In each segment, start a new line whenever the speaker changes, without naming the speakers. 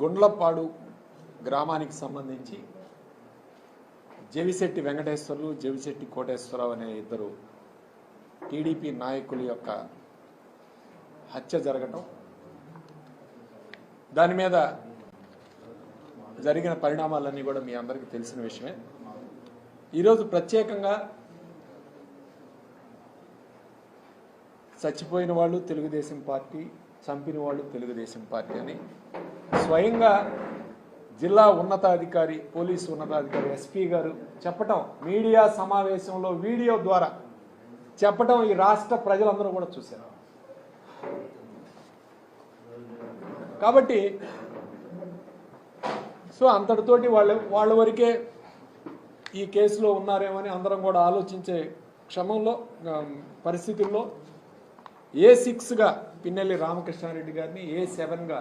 గుండ్లపాడు గ్రామానికి సంబంధించి జవిశెట్టి వెంకటేశ్వర్లు జవిశెట్టి కోటేశ్వరరావు అనే ఇద్దరు టీడీపీ నాయకుల యొక్క హత్య జరగటం దాని మీద జరిగిన పరిణామాలన్నీ కూడా మీ అందరికీ తెలిసిన విషయమే. ఈరోజు ప్రత్యేకంగా చచ్చిపోయిన వాళ్ళు తెలుగుదేశం పార్టీ చంపిన వాళ్ళు తెలుగుదేశం పార్టీ అని స్వయంగా జిల్లా ఉన్నతాధికారి పోలీసు ఉన్నతాధికారి ఎస్పీ గారు చెప్పటం మీడియా సమావేశంలో వీడియో ద్వారా చెప్పటం ఈ రాష్ట్ర ప్రజలందరూ కూడా చూశారు. కాబట్టి సో అంతటితోటి వాళ్ళ వాళ్ళ వరకే ఈ కేసులో ఉన్నారేమని అందరం కూడా ఆలోచించే క్షమంలో పరిస్థితుల్లో ఏ సిక్స్గా పిన్నెల్లి రామకృష్ణారెడ్డి గారిని ఏ సెవెన్గా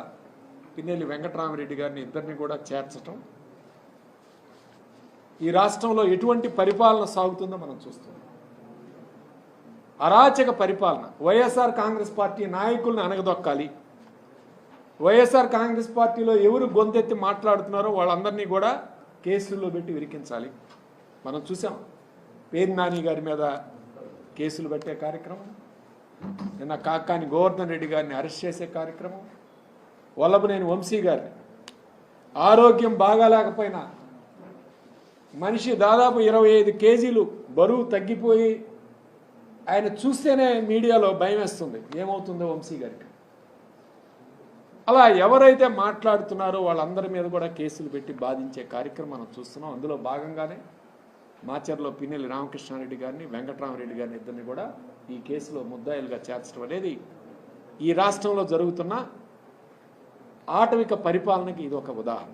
పిన్నెల్లి వెంకటరామరెడ్డి గారిని ఇద్దరిని కూడా చేర్చటం. ఈ రాష్ట్రంలో ఎటువంటి పరిపాలన సాగుతుందో మనం చూస్తున్నాం. అరాచక పరిపాలన. వైఎస్ఆర్ కాంగ్రెస్ పార్టీ నాయకుల్ని అనగదొక్కాలి. వైఎస్ఆర్ కాంగ్రెస్ పార్టీలో ఎవరు గొంతెత్తి మాట్లాడుతున్నారో వాళ్ళందరినీ కూడా కేసుల్లో పెట్టి విరికించాలి. మనం చూసాం. పేరు నాని గారి మీద కేసులు పెట్టే కార్యక్రమం. నిన్న కాకాని గోవర్ధన్ రెడ్డి గారిని అరెస్ట్ చేసే కార్యక్రమం. వల్లభనేని వంశీ గారిని. ఆరోగ్యం బాగాలేకపోయినా మనిషి దాదాపు ఇరవై ఐదు కేజీలు బరువు తగ్గిపోయి ఆయన చూస్తేనే మీడియాలో భయం వేస్తుంది. ఏమవుతుందో వంశీ గారికి. అలా ఎవరైతే మాట్లాడుతున్నారో వాళ్ళందరి మీద కూడా కేసులు పెట్టి బాధించే కార్యక్రమం మనం చూస్తున్నాం. అందులో భాగంగానే మాచర్లో పిన్నెల్లి రామకృష్ణారెడ్డి గారిని వెంకటరామరెడ్డి గారిని ఇద్దరిని కూడా ఈ కేసులో ముద్దాయిలుగా చేర్చడం అనేది ఈ రాష్ట్రంలో జరుగుతున్న ఆటవిక పరిపాలనకి ఇది ఒక ఉదాహరణ.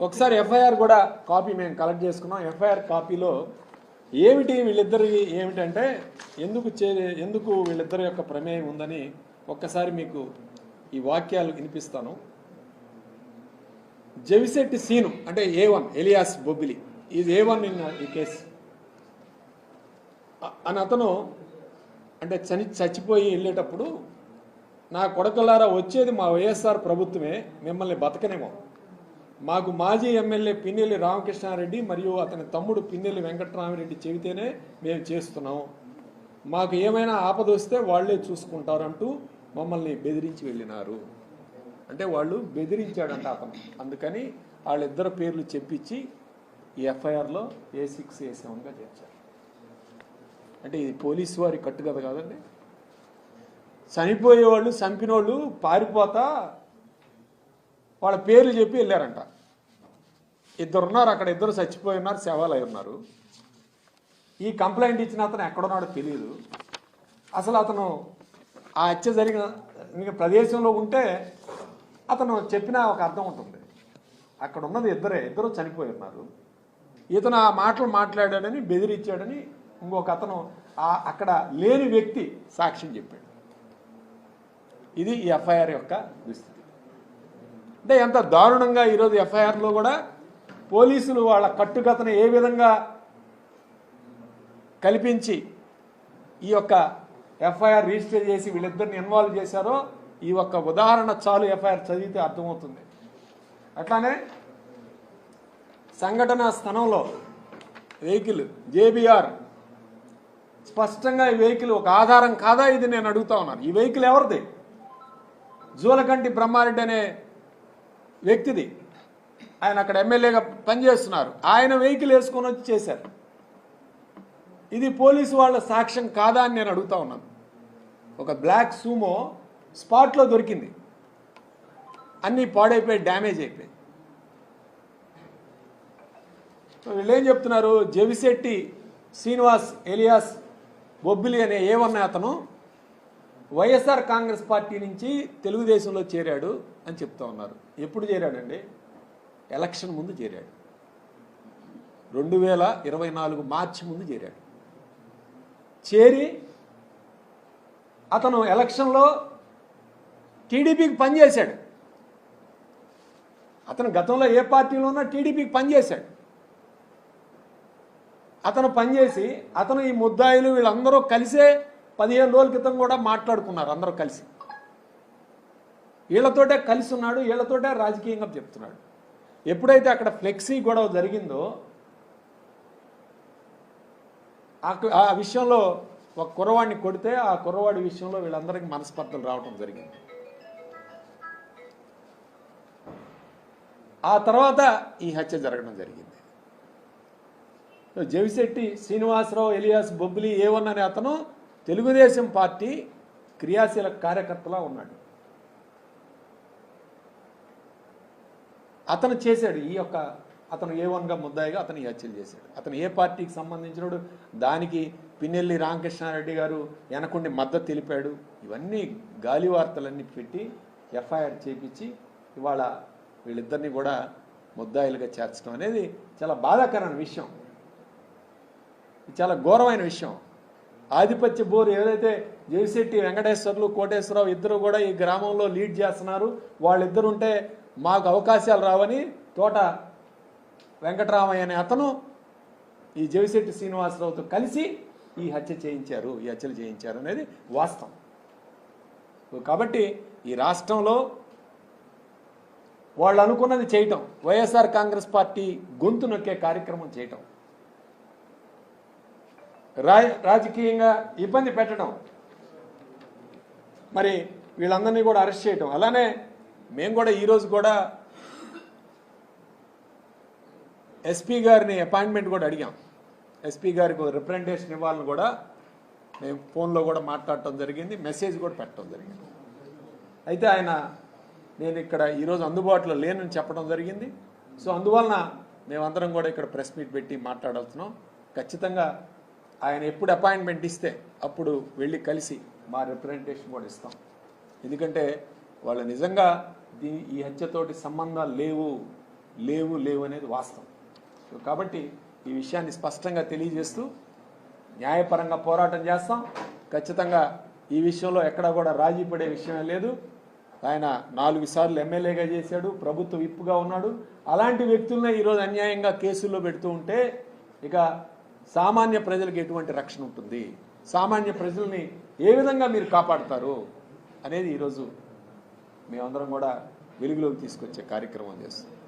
ఒకసారి ఎఫ్ఐఆర్ కూడా కాపీ మేము కలెక్ట్ చేసుకున్నాం. ఎఫ్ఐఆర్ కాపీలో ఏమిటి వీళ్ళిద్దరి ఏమిటంటే ఎందుకు చే ఎందుకు వీళ్ళిద్దరి యొక్క ప్రమేయం ఉందని ఒక్కసారి మీకు ఈ వాక్యాలు వినిపిస్తాను. జవిశెట్టి సీను అంటే A one alias Bobbili is A one in ఈ కేసు. అని అతను అంటే చని చచ్చిపోయి వెళ్ళేటప్పుడు నా కొడకలారా వచ్చేది మా వైఎస్ఆర్ ప్రభుత్వమే మిమ్మల్ని బతకనేమో. మాకు మాజీ ఎమ్మెల్యే పిన్నెల్లి రామకృష్ణారెడ్డి మరియు అతని తమ్ముడు పిన్నెల్లి వెంకటరామిరెడ్డి చెబితేనే మేము చేస్తున్నాం. మాకు ఏమైనా ఆపద వస్తే వాళ్ళే చూసుకుంటారంటూ మమ్మల్ని బెదిరించి వెళ్ళినారు. అంటే వాళ్ళు బెదిరించాడంట అతను. అందుకని వాళ్ళిద్దరు పేర్లు చెప్పించి ఈ ఎఫ్ఐఆర్లో ఏ సిక్స్ ఏ సెవెన్గా చేర్చారు. అంటే ఇది పోలీసు వారి కట్టుకథ కాదండి? చనిపోయేవాళ్ళు చంపినోళ్ళు పారిపోతా వాళ్ళ పేర్లు చెప్పి వెళ్ళారంట. ఇద్దరు ఉన్నారు అక్కడ ఇద్దరు చచ్చిపోయి ఉన్నారు శవాలు అయి ఉన్నారు. ఈ కంప్లైంట్ ఇచ్చిన అతను ఎక్కడున్నాడో తెలియదు అసలు అతను ఆ హత్య జరిగిన ప్రదేశంలో ఉంటే అతను చెప్పిన ఒక అర్థం ఉంటుంది. అక్కడ ఉన్నది ఇద్దరే ఇద్దరు చనిపోయి ఉన్నారు. ఇతను ఆ మాటలు మాట్లాడాడని బెదిరించాడని ఇంకొక అతను ఆ అక్కడ లేని వ్యక్తి సాక్ష్యం చెప్పాడు. ఇది ఈ ఎఫ్ఐఆర్ యొక్క దుస్థితి. అంటే ఎంత దారుణంగా ఈరోజు ఎఫ్ఐఆర్లో కూడా పోలీసులు వాళ్ళ కట్టుకథను ఏ విధంగా కల్పించి ఈ యొక్క ఎఫ్ఐఆర్ రిజిస్టర్ చేసి వీళ్ళిద్దరిని ఇన్వాల్వ్ చేశారో ఈ ఒక్క ఉదాహరణ చాలు ఎఫ్ఐఆర్ చదివితే అర్థమవుతుంది. అట్లానే సంఘటన స్థలంలో వెహికల్ జేబీఆర్ స్పష్టంగా ఈ వెహికల్ ఒక ఆధారం కాదా ఇది నేను అడుగుతా ఉన్నాను. ఈ వెహికల్ ఎవరిది? జూలకంటి బ్రహ్మారెడ్డి అనే వ్యక్తిది. ఆయన అక్కడ ఎమ్మెల్యేగా పనిచేస్తున్నారు. ఆయన వెహికల్ వేసుకొని వచ్చి చేశారు. ఇది పోలీసు వాళ్ళ సాక్ష్యం కాదా అని నేను అడుగుతా ఉన్నాను. ఒక బ్లాక్ సూమో స్పాట్లో దొరికింది. అన్నీ పాడైపోయి డ్యామేజ్ అయిపోయి సో వీళ్ళు ఏం చెప్తున్నారు? జవిశెట్టి శ్రీనివాస్ ఎలియాస్ బొబ్బిలి అనే ఏమన్నా అతను వైఎస్ఆర్ కాంగ్రెస్ పార్టీ నుంచి తెలుగుదేశంలో చేరాడు అని చెప్తా ఉన్నారు. ఎప్పుడు చేరాడండి? ఎలక్షన్ ముందు చేరాడు. రెండు వేల ఇరవై నాలుగు మార్చి ముందు చేరాడు. చేరి అతను ఎలక్షన్లో టీడీపీకి పనిచేశాడు అతను గతంలో ఏ పార్టీలో ఉన్నా టీడీపీకి పనిచేశాడు అతను పనిచేసి అతను ఈ ముద్దాయిలు వీళ్ళందరూ కలిసే పదిహేను రోజుల క్రితం కూడా మాట్లాడుకున్నారు అందరూ కలిసి. వీళ్ళతోటే కలిసి ఉన్నాడు వీళ్ళతోటే రాజకీయంగా చెప్తున్నాడు. ఎప్పుడైతే అక్కడ ఫ్లెక్సీ గొడవ జరిగిందో ఆ ఆ విషయంలో ఒక కుర్రవాడిని కొడితే ఆ కుర్రవాడి విషయంలో వీళ్ళందరికీ మనస్పర్ధలు రావటం జరిగింది. ఆ తర్వాత ఈ హత్య జరగడం జరిగింది. Javisetti Srinivasarao alias Bobbili A one అనే అతను తెలుగుదేశం పార్టీ క్రియాశీల కార్యకర్తలా ఉన్నాడు. అతను చేశాడు ఈ యొక్క అతను ఏ వన్గా ముద్దాయిగా అతను హత్యలు చేశాడు. అతను ఏ పార్టీకి సంబంధించినోడు దానికి పిన్నెల్లి రామకృష్ణారెడ్డి గారు వెనకుండి మద్దతు తెలిపాడు. ఇవన్నీ గాలి వార్తలన్నీ పెట్టి ఎఫ్ఐఆర్ చేపించి ఇవాళ వీళ్ళిద్దరిని కూడా ముద్దాయిలుగా చేర్చడం అనేది చాలా బాధాకరమైన విషయం. చాలా ఘోరమైన విషయం. ఆధిపత్య బోరు ఏదైతే జవిశెట్టి వెంకటేశ్వర్లు కోటేశ్వరరావు ఇద్దరు కూడా ఈ గ్రామంలో లీడ్ చేస్తున్నారు. వాళ్ళిద్దరు ఉంటే మాకు అవకాశాలు రావని తోట వెంకటరామయ్య అనే అతను ఈ జవిశెట్టి శ్రీనివాసరావుతో కలిసి ఈ హత్య చేయించారు ఈ హత్యలు చేయించారు అనేది వాస్తవం. కాబట్టి ఈ రాష్ట్రంలో వాళ్ళు అనుకున్నది చేయటం వైఎస్ఆర్ కాంగ్రెస్ పార్టీ గొంతు నొక్కే కార్యక్రమం చేయటం. రాజకీయంగా ఇబ్బంది పెట్టడం. మరి వీళ్ళందరినీ కూడా అరెస్ట్ చేయటం. అలానే మేము కూడా ఈరోజు కూడా ఎస్పీ గారిని అపాయింట్మెంట్ కూడా అడిగాం. ఎస్పీ గారికి రిప్రజెంటేషన్ ఇవ్వాలని కూడా మేము ఫోన్లో కూడా మాట్లాడటం జరిగింది మెసేజ్ కూడా పెట్టడం జరిగింది. అయితే ఆయన నేను ఇక్కడ ఈరోజు అందుబాటులో లేనని చెప్పడం జరిగింది. సో అందువలన మేమందరం కూడా ఇక్కడ ప్రెస్ మీట్ పెట్టి మాట్లాడుతున్నాం ఖచ్చితంగా ఆయన ఎప్పుడు అపాయింట్మెంట్ ఇస్తే అప్పుడు వెళ్ళి కలిసి మా రిప్రజెంటేషన్ కూడా ఇస్తాం. ఎందుకంటే వాళ్ళు నిజంగా దీ ఈ హత్యతోటి సంబంధాలు లేవు లేవు లేవు అనేది వాస్తవం. సో కాబట్టి ఈ విషయాన్ని స్పష్టంగా తెలియజేస్తూ న్యాయపరంగా పోరాటం చేస్తాం. ఖచ్చితంగా ఈ విషయంలో ఎక్కడ కూడా రాజీ పడే విషయమే లేదు. ఆయన నాలుగు సార్లు ఎమ్మెల్యేగా చేశాడు ప్రభుత్వ విప్పుగా ఉన్నాడు. అలాంటి వ్యక్తులనే ఈరోజు అన్యాయంగా కేసుల్లో పెడుతూ ఉంటే ఇక సామాన్య ప్రజలకు ఎటువంటి రక్షణ ఉంటుంది? సామాన్య ప్రజల్ని ఏ విధంగా మీరు కాపాడుతారు? అనేది ఈరోజు మేమందరం కూడా వెలుగులోకి తీసుకొచ్చే కార్యక్రమం చేస్తాం